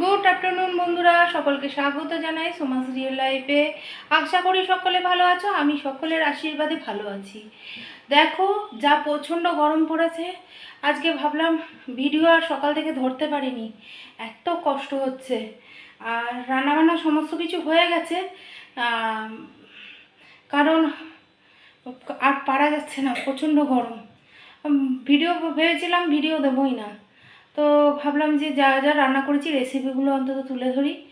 Good afternoon বন্ধুরা, সকলকে স্বাগত জানাই সোমাস রিয়েল লাইফে। আশা করি সকলে ভালো আছো, আমি সকলের আশীর্বাদে ভালো আছি। দেখো, যা প্রচণ্ড গরম পড়েছে, আজকে ভাবলাম ভিডিও আর সকাল থেকে ধরতে পারিনি, এত কষ্ট হচ্ছে। আর রান্নাবান্না সমস্ত কিছু হয়ে গেছে কারণ আর পারা যাচ্ছে না, প্রচণ্ড গরম। ভিডিও ভেবেছিলাম ভিডিও দেবই না। তো ভাবলাম যে যা যা রান্না করেছি রেসিপিগুলো অন্তত তুলে ধরি।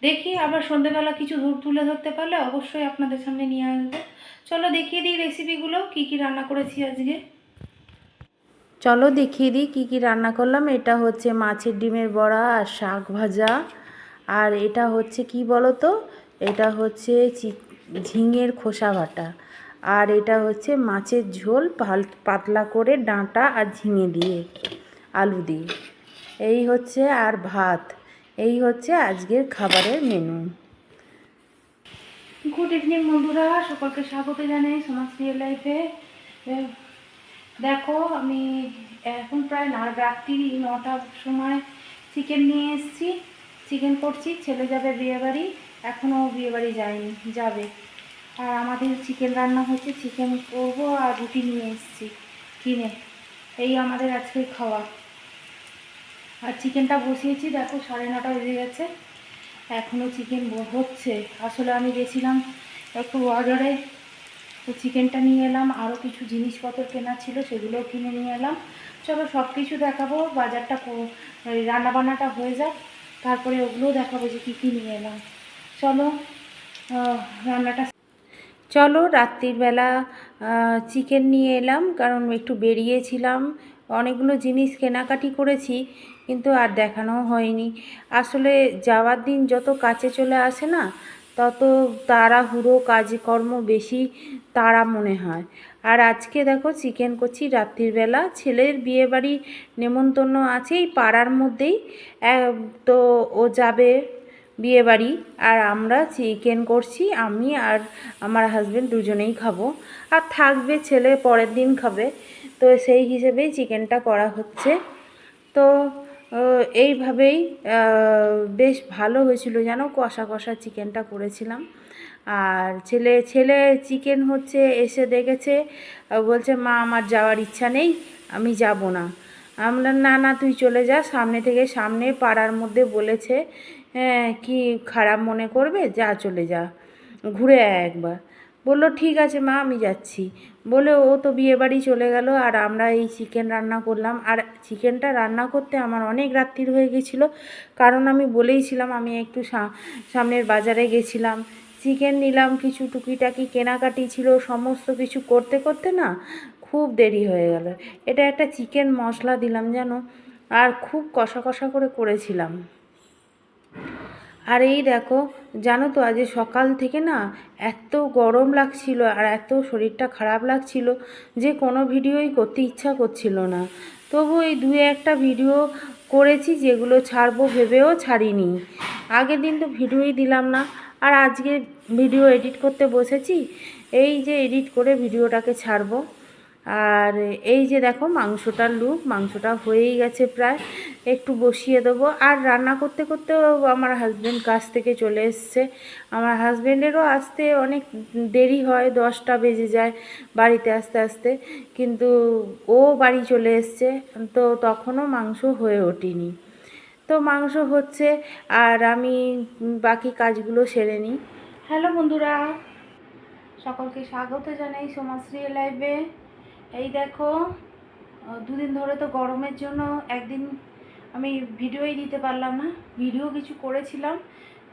দেখি আবার সন্ধেবেলা কিছু ধু- তুলে ধরতে পারলে অবশ্যই আপনাদের সামনে নিয়ে আসব। চলো দেখিয়ে দিই রেসিপিগুলো কি কি রান্না করেছি আজকে। চলো দেখিয়ে দিই কী কী রান্না করলাম। এটা হচ্ছে মাছের ডিমের বড়া আর শাক ভাজা। আর এটা হচ্ছে কি বলো তো এটা হচ্ছে ঝিঙের খোসা বাটা। আর এটা হচ্ছে মাছের ঝোল পাতলা করে ডাঁটা আর ঝিঙে দিয়ে। আলু দিয়ে। এই হচ্ছে আর ভাত। এই হচ্ছে আজকের খাবারের মেনু গুড ইভিনিং বন্ধুরা, সকলকে স্বাগত জানাই সমাজ রিয়েল লাইফে দেখো আমি এখন প্রায় না, রাত্রি নটার সময় চিকেন নিয়ে এসেছি। চিকেন করছি, ছেলে যাবে বিয়েবাড়ি, এখনও বিয়েবাড়ি যায়নি, যাবে। আর আমাদের চিকেন রান্না হচ্ছে চিকেন করব আর রুটি নিয়ে এসেছি কিনে। এই আমাদের আজকে খাওয়া। আর চিকেনটা বসিয়েছি, দেখো সাড়ে নটা বেজে গেছে। এখনও চিকেন হচ্ছে। আসলে আমি গেছিলাম একটু অর্ডারে তো চিকেনটা নিয়ে এলাম। আরও কিছু জিনিসপত্র কেনা ছিল সেগুলোও কিনে নিয়ে এলাম। চলো সব কিছু দেখাবো, বাজারটা রান্নাবান্নাটা হয়ে যাক। তারপরে ওগুলোও দেখাবো যে কী কী নিয়ে এলাম। চলো রান্নাটা চলো রাত্রিবেলা চিকেন নিয়ে এলাম, কারণ একটু বেরিয়েছিলাম। অনেকগুলো জিনিস কেনাকাটি করেছি, কিন্তু আর দেখানো হয়নি। আসলে যাওয়ার দিন যত কাছে চলে আসে না, তত তাড়াহুড়ো, কাজকর্ম বেশি তাড়া মনে হয়। আর আজকে দেখো চিকেন করছি রাত্রিবেলা ছেলের বিয়েবাড়ি নেমন্তন্ন আছে এই পাড়ার মধ্যেই। তো ও যাবে বিয়েবাড়ি, আর আমরা চিকেন করছি, আমি আর আমার হাজবেন্ড দুজনেই খাব। আর থাকবে ছেলে, পরের দিন খাবে। তো সেই হিসেবেই চিকেনটা করা হচ্ছে। তো এইভাবেই বেশ ভালো হয়েছিল যেন কষা কষা চিকেনটা করেছিলাম। আর ছেলে ছেলে চিকেন হচ্ছে এসে দেখেছে বলছে, মা, আমার যাওয়ার ইচ্ছা নেই, আমি যাব না। আমরা না না, তুই চলে যা। সামনে থেকে সামনে পাড়ার মধ্যে বলেছে হ্যাঁ কি খারাপ মনে করবে? যা চলে যা। ঘুরে আয় একবার। বলল, ঠিক আছে মা, আমি যাচ্ছি। বলে ও তো বিয়েবাড়ি চলে গেল আর আমরা এই চিকেন রান্না করলাম। আর চিকেনটা রান্না করতে আমার অনেক রাত্রির হয়ে গেছিল। কারণ আমি বলেইছিলাম আমি একটু সামনের বাজারে গেছিলাম। চিকেন নিলাম, কিছু টুকিটাকি কেনাকাটি ছিল, সমস্ত কিছু করতে করতে না খুব দেরি হয়ে গেল। এটা একটা চিকেন মশলা দিলাম যেন আর খুব কষা কষা করে করেছিলাম। আর এই দেখো, জানো তো আজ সকাল থেকে না এত গরম লাগছিল আর এত শরীরটা খারাপ লাগছিল যে কোনো ভিডিওই করতে ইচ্ছা করছিল না। তবু এই দুই একটা ভিডিও করেছি যেগুলো ছাড়বো ভেবেও ছাড়িনি। আগের দিন তো ভিডিওই দিলাম না, আর আজকে ভিডিও এডিট করতে বসেছি, এই যে এডিট করে ভিডিওটাকে ছাড়বো। আর এই যে দেখো মাংসটার লুক মাংসটা হয়েই গেছে প্রায়। একটু বসিয়ে দেবো। আর রান্না করতে করতেও আমার হাজব্যান্ড কাছ থেকে চলে এসছে। আমার হাজব্যান্ডেরও আসতে অনেক দেরি হয়, দশটা বেজে যায় বাড়িতে আসতে আসতে। কিন্তু ও বাড়ি চলে এসছে, তো তখনও মাংস হয়ে ওঠেনি। তো মাংস হচ্ছে, আর আমি বাকি কাজগুলো সেরে নিই। হ্যালো বন্ধুরা, সকলকে স্বাগত জানাই সোমাশ্রী লাইভে। এই দেখো দুদিন ধরে তো গরমের জন্য একদিন আমি ভিডিওই দিতে পারলাম না, ভিডিও কিছু করেছিলাম,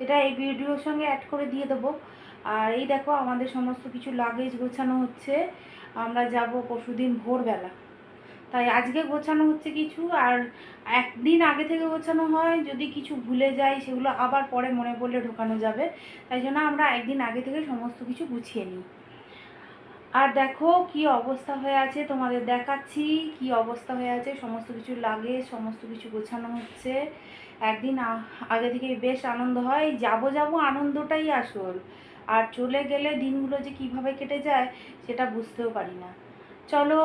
এটা এই ভিডিওর সঙ্গে অ্যাড করে দিয়ে দেবো। আর এই দেখো, আমাদের সমস্ত কিছু লাগেজ গোছানো হচ্ছে, আমরা যাব পরশুদিন ভোরবেলা। তাই আজকে গোছানো হচ্ছে কিছু, আর একদিন আগে থেকে গোছানো হয়, যদি কিছু ভুলে যাই, সেগুলো আবার পরে মনে পড়লে ঢোকানো যাবে। তাই জন্য আমরা একদিন আগে থেকে সমস্ত কিছু গুছিয়ে নিই। আর দেখো কি অবস্থা হয়ে আছে, তোমাদের দেখাচ্ছি কি অবস্থা হয়ে আছে। সমস্ত কিছু লাগে সমস্ত কিছু গোছানো হচ্ছে। একদিন আগে থেকে বেশ আনন্দ হয়। যাব যাব আনন্দটাই আসল। আর চলে গেলে দিনগুলো যে কীভাবে কেটে যায়, সেটা বুঝতেও পারি না। চলো,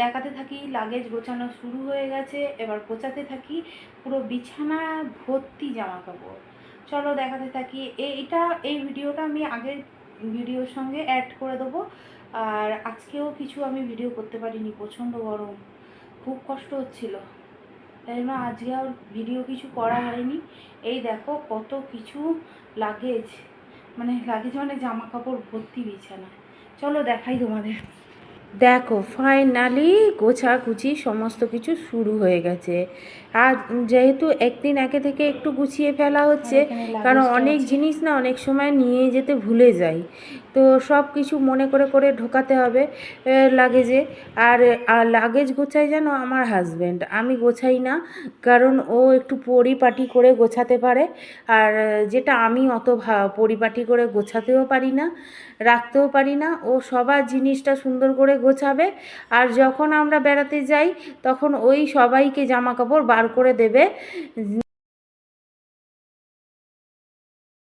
দেখাতে থাকি, লাগেজ গোছানো শুরু হয়ে গেছে। এবার গোছাতে থাকি, পুরো বিছানা ভর্তি জামা কাপড় চলো, দেখাতে থাকি। এইটা এই ভিডিওটা আমি আগের ভিডিওর সঙ্গে অ্যাড করে দেবো। আর আজকেও কিছু আমি ভিডিও করতে পারিনি, প্রচণ্ড গরম। খুব কষ্ট হচ্ছিল। তাই জন্য আজকে আর ভিডিও কিছু করা হয়নি। এই দেখো কত কিছু লাগেজ মানে লাগেজ মানে জামা কাপড় ভর্তি বিছানা। চলো দেখাই তোমাদের। দেখো ফাইনালি গোছাগুছি সমস্ত কিছু শুরু হয়ে গেছে। আর যেহেতু একদিন একে থেকে একটু গুছিয়ে ফেলা হচ্ছে কারণ অনেক জিনিস না অনেক সময় নিয়ে যেতে ভুলে যাই। তো সব কিছু মনে করে করে ঢোকাতে হবে লাগেজে আর আর লাগেজ গোছাই যেন আমার হাজব্যান্ড আমি গোছাই না কারণ ও একটু পরিপাটি করে গোছাতে পারে। আর যেটা আমি অত ভা- পরিপাটি করে গোছাতেও পারি না রাখতেও পারি না। ও সবার জিনিসটা সুন্দর করে গোছাবে। আর যখন আমরা বেড়াতে যাই তখন ওই সবাইকে জামা কাপড় বার করে দেবে।